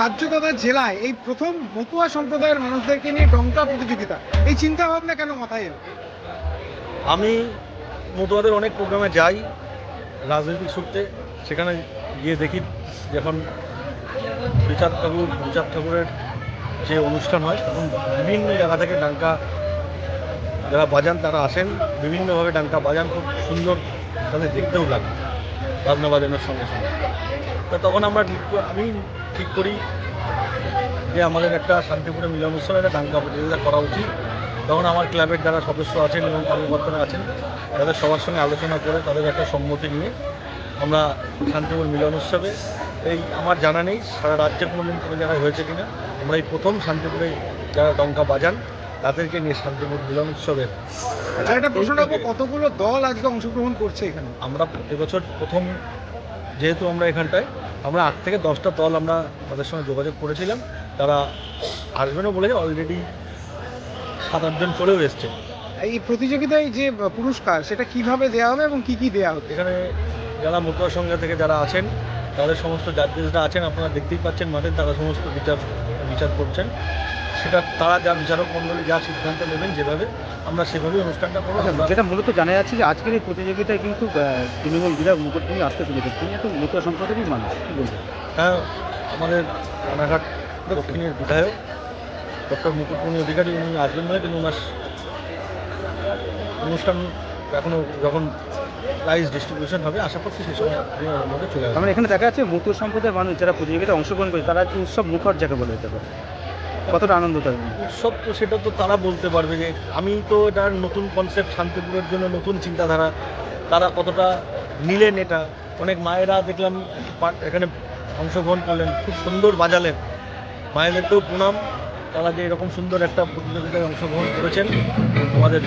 রাজ্য তথা জেলায় এই প্রথম মতুয়া সম্প্রদায়ের মানুষদেরকে নিয়ে ডঙ্কা প্রতিযোগিতা, এই চিন্তা ভাবনা কেন মাথায় এলো? আমি মতুয়াদের অনেক প্রোগ্রামে যাই, রাজনৈতিক সূত্রে, সেখানে গিয়ে দেখি যখন বিচার ঠাকুর বিচার ঠাকুরের যে অনুষ্ঠান হয় তখন বিভিন্ন জায়গা থেকে ডাঙ্কা যারা বাজান, তারা আসেন। বিভিন্নভাবে ডাঙ্কা বাজান খুব সুন্দর তাদের দেখতেও লাগে, বাজনা বাজানোর সঙ্গে সঙ্গে। তা তখন আমরা আমি ঠিক করি যে আমাদের একটা শান্তিপুরে মিলন উৎসবে, একটা ডাঙ্কা প্রতিযোগিতা করা উচিত। তখন আমার ক্লাবের যারা সদস্য আছেন এবং কর্মকর্তারা আছেন, তাদের সবার সঙ্গে আলোচনা করে তাদের একটা সম্মতি নিয়ে আমরা শান্তিপুর মিলন উৎসবে। এই আমার জানা নেই সারা রাজ্যে কোনোদিন কোনো জায়গায় হয়েছে কিনা। আমরা এই প্রথম শান্তিপুরে যারা ডঙ্কা বাজান তাদেরকে নিয়ে শান্তিপুর মিলন উৎসবের আচ্ছা একটা প্রশ্ন রাখব কতগুলো দল আজকে অংশগ্রহণ করছে এখানে? আমরা এবছর প্রথম যেহেতু আমরা এখানটায় আমরা আট থেকে দশটা দল আমরা তাদের সঙ্গে যোগাযোগ করেছিলাম। তারা আসবেনও বলে অলরেডি সাত আটজন চলেও এসছে। এই প্রতিযোগিতায় যে পুরস্কার সেটা কীভাবে দেওয়া হবে এবং কি কি দেওয়া হবে এখানে যারা মতুয়া সংঘ থেকে যারা আছেন তাদের সমস্ত জাজেসরা আছেন আপনারা দেখতেই পাচ্ছেন মাঠে তারা সমস্ত বিচার বিচার করছেন। সেটা তারা যা বিচারক মণ্ডলী যা সিদ্ধান্ত নেবেন যেভাবে আমরা সেভাবেই অনুষ্ঠানটা করব। আচ্ছা, যেটা মূলত জানা যাচ্ছে যে আজকের এই প্রতিযোগিতায় কিন্তু তৃণমূল বিধায়ক মুকুট তুমি আসতে চলেছে তিনি তো মতুয়া সম্প্রদায়েরই মানুষ কি বলবেন? হ্যাঁ আমাদের রানাঘাট দক্ষিণের বিধায়ক ডক্টর মুকুটমণি অধিকারী উনি আসবেন বলে কিন্তু ওনার অনুষ্ঠান এখনও যখন প্রাইজ ডিস্ট্রিবিউশন হবে আশা করছি সেই সময় মধ্যে চলে আসবে মানে এখানে দেখা যাচ্ছে মতুয়া সম্প্রদায়ের মানুষ যারা প্রতিযোগিতায় অংশগ্রহণ করে তারা উৎসব মুখর যাকে বলে যেতে পারে কতটা আনন্দ তাদের? উৎসব তো সেটা তো তারা বলতে পারবে যে আমি তো এটা নতুন কনসেপ্ট শান্তিপুরের জন্য নতুন চিন্তাধারা তারা কতটা নিলেন এটা। অনেক মায়েরা দেখলাম এখানে অংশগ্রহণ করলেন খুব সুন্দর বাজালেন। মায়েদেরকেও প্রণাম তারা যে এরকম সুন্দর একটা প্রতিযোগিতায় অংশগ্রহণ করেছেন। আমাদের